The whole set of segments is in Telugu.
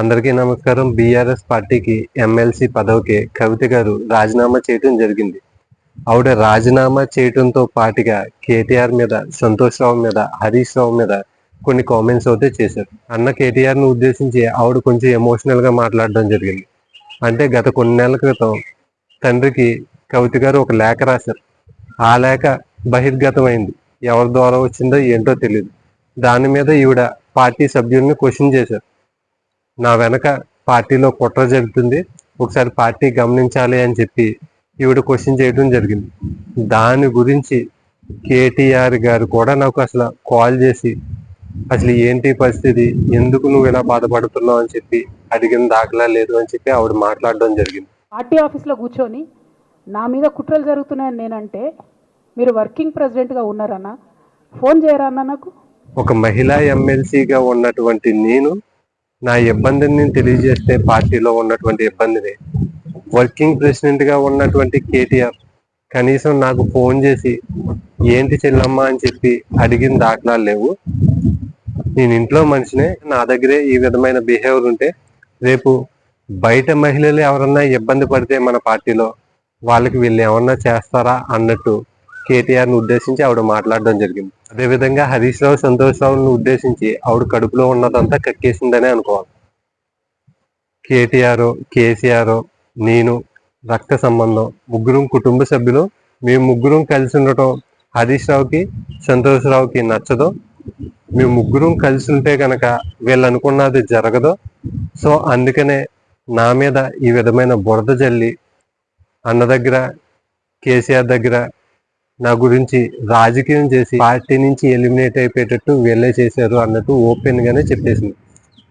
అందరికీ నమస్కారం. బీఆర్ఎస్ పార్టీకి ఎమ్మెల్సీ పదవికి కవిత గారు రాజీనామా చేయడం జరిగింది. ఆవిడ రాజీనామా చేయటంతో పాటుగా కేటీఆర్ మీద సంతోష్ రావు మీద హరీష్ రావు మీద కొన్ని కామెంట్స్ అయితే చేశారు. అన్న కేటీఆర్ను ఉద్దేశించి ఆవిడ కొంచెం ఎమోషనల్గా మాట్లాడడం జరిగింది. అంటే గత కొన్ని నెలల క్రితం తండ్రికి కవిత గారు ఒక లేఖ రాశారు. ఆ లేఖ బహిర్గతమైంది. ఎవరి ద్వారా వచ్చిందో ఏంటో తెలియదు దాని మీద ఈవిడ పార్టీ సభ్యుల్ని క్వశ్చన్ చేశారు. నా వెనక పార్టీలో కుట్ర జరుగుతుంది. ఒకసారి పార్టీ గమనించాలి అని చెప్పి ఈవిడ క్వశ్చన్ చేయడం జరిగింది. దాని గురించి కేటీఆర్ గారు కూడా నాకు అసలు కాల్ చేసి అసలు ఏంటి పరిస్థితి? ఎందుకు నువ్వు ఇలా బాధపడుతున్నావు? అని చెప్పి అడిగిన దాఖలా లేదు అని చెప్పి ఆవిడ మాట్లాడడం జరిగింది. పార్టీ ఆఫీస్లో కూర్చొని నా మీద కుట్రలు జరుగుతున్నాయని నేనంటే మీరు వర్కింగ్ ప్రెసిడెంట్గా ఉన్నారన్న ఫోన్ చేయరా అన్న నాకు? ఒక మహిళా ఎమ్మెల్సీగా ఉన్నటువంటి నేను నా ఇబ్బందిని తెలియజేస్తే పార్టీలో ఉన్నటువంటి ఇబ్బందిని. వర్కింగ్ ప్రెసిడెంట్గా ఉన్నటువంటి కేటీఆర్ కనీసం నాకు ఫోన్ చేసి ఏంటి చెల్లమ్మ అని చెప్పి అడిగిన దాఖలాలు లేవు. నేను ఇంట్లో మనిషినే నా దగ్గరే ఈ విధమైన బిహేవియర్ ఉంటే రేపు బయట మహిళలు ఎవరన్నా ఇబ్బంది పడితే మన పార్టీలో వాళ్ళకి వీళ్ళు ఏమన్నా చేస్తారా అన్నట్టు కేటీఆర్ని ఉద్దేశించి ఆవిడ మాట్లాడడం జరిగింది. అదేవిధంగా హరీష్ రావు సంతోష్ రావును ఉద్దేశించి ఆవిడ కడుపులో ఉన్నదంతా కక్కేసిందనే అనుకోవాలి. కేటీఆర్ కేసీఆర్ నేను రక్త సంబంధం ముగ్గురం కుటుంబ సభ్యులు మేము ముగ్గురం కలిసి ఉండటం హరీష్ రావుకి సంతోష్ రావుకి నచ్చదు మేము ముగ్గురం కలిసి ఉంటే కనుక వీళ్ళు అనుకున్నది జరగదు సో అందుకనే నా మీద ఈ విధమైన బురద జల్లి అన్న దగ్గర కేసీఆర్ దగ్గర నా గురించి రాజకీయం చేసి పార్టీ నుంచి ఎలిమినేట్ అయిపోయేటట్టు వీళ్ళే చేశారు అన్నట్టు ఓపెన్ గానే చెప్పేసింది.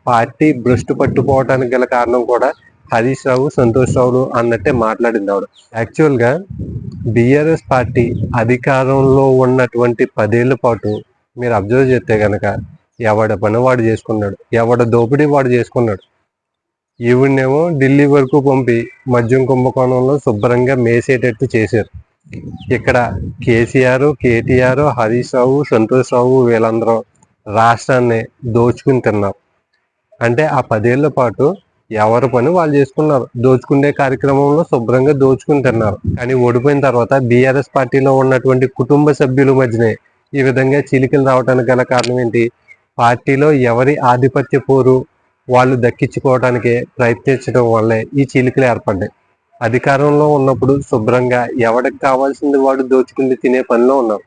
పార్టీ భ్రష్టు పట్టుకోవడానికి గల కారణం కూడా హరీష్ రావు సంతోష్ రావులు అన్నట్టే మాట్లాడింది ఆవిడ. యాక్చువల్గా బీఆర్ఎస్ బిఆర్ఎస్ పార్టీ అధికారంలో ఉన్నటువంటి పదేళ్ళ పాటు మీరు అబ్జర్వ్ చేస్తే గనక ఎవడ పని వాడు చేసుకున్నాడు ఎవడ దోపిడీ వాడు చేసుకున్నాడు. ఈవిడనేమో ఢిల్లీ వరకు పంపి మద్యం కుంభకోణంలో శుభ్రంగా మేసేటట్టు చేశారు. ఇక్కడ కేసీఆర్ కేటీఆర్ హరీష్ రావు సంతోష్ రావు వీళ్ళందరూ రాష్ట్రాన్ని దోచుకుని తిన్నారు అంటే ఆ పదేళ్ళ పాటు ఎవరి పని వాళ్ళు చేసుకున్నారు. దోచుకునే కార్యక్రమంలో శుభ్రంగా దోచుకుని తిన్నారు. కానీ ఓడిపోయిన తర్వాత బీఆర్ఎస్ పార్టీలో ఉన్నటువంటి కుటుంబ సభ్యుల మధ్యనే ఈ విధంగా చీలికలు రావడానికి గల కారణం ఏంటి? పార్టీలో ఎవరి ఆధిపత్య పోరు వాళ్ళు దక్కించుకోవడానికి ప్రయత్నించడం వల్లే ఈ చీలికలు ఏర్పడ్డాయి. అధికారంలో ఉన్నప్పుడు శుభ్రంగా ఎవడికి కావాల్సింది వాడు దోచుకుంది తినే పనిలో ఉన్నాం.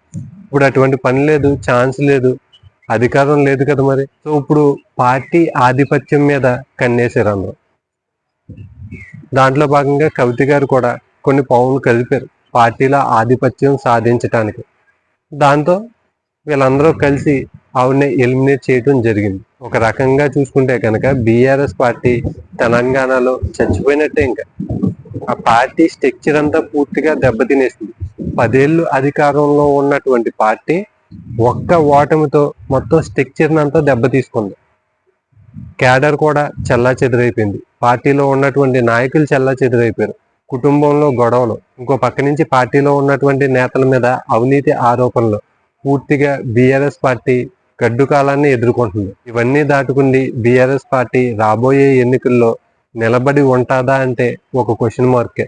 ఇప్పుడు అటువంటి పని లేదు ఛాన్స్ లేదు అధికారం లేదు కదా మరి. సో ఇప్పుడు పార్టీ ఆధిపత్యం మీద కన్నేశారు అందరూ. దాంట్లో భాగంగా కవిత గారు కూడా కొన్ని పౌన్లు కలిపారు పార్టీలో ఆధిపత్యం సాధించటానికి. దాంతో వీళ్ళందరూ కలిసి ఆవిడని ఎలిమినేట్ చేయడం జరిగింది. ఒక రకంగా చూసుకుంటే కనుక బీఆర్ఎస్ పార్టీ తెలంగాణలో చచ్చిపోయినట్టే ఇంకా. ఆ పార్టీ స్ట్రక్చర్ అంతా పూర్తిగా దెబ్బతినేసింది. పదేళ్ళు అధికారంలో ఉన్నటువంటి పార్టీ ఒక్క ఓటమితో మొత్తం స్ట్రక్చర్ అంతా దెబ్బతీసుకుంది. క్యాడర్ కూడా చల్లా చెదురైపోయింది. పార్టీలో ఉన్నటువంటి నాయకులు చల్లా చెదురైపోయారు. కుటుంబంలో గొడవలు ఇంకో పక్క నుంచి పార్టీలో ఉన్నటువంటి నేతల మీద అవినీతి ఆరోపణలు పూర్తిగా బీఆర్ఎస్ పార్టీ గడ్డు కాలాన్ని ఎదుర్కొంటుంది. ఇవన్నీ దాటుకుంది బీఆర్ఎస్ పార్టీ రాబోయే ఎన్నికల్లో నిలబడి ఉంటుందా అంటే ఒక క్వశ్చన్ మార్కే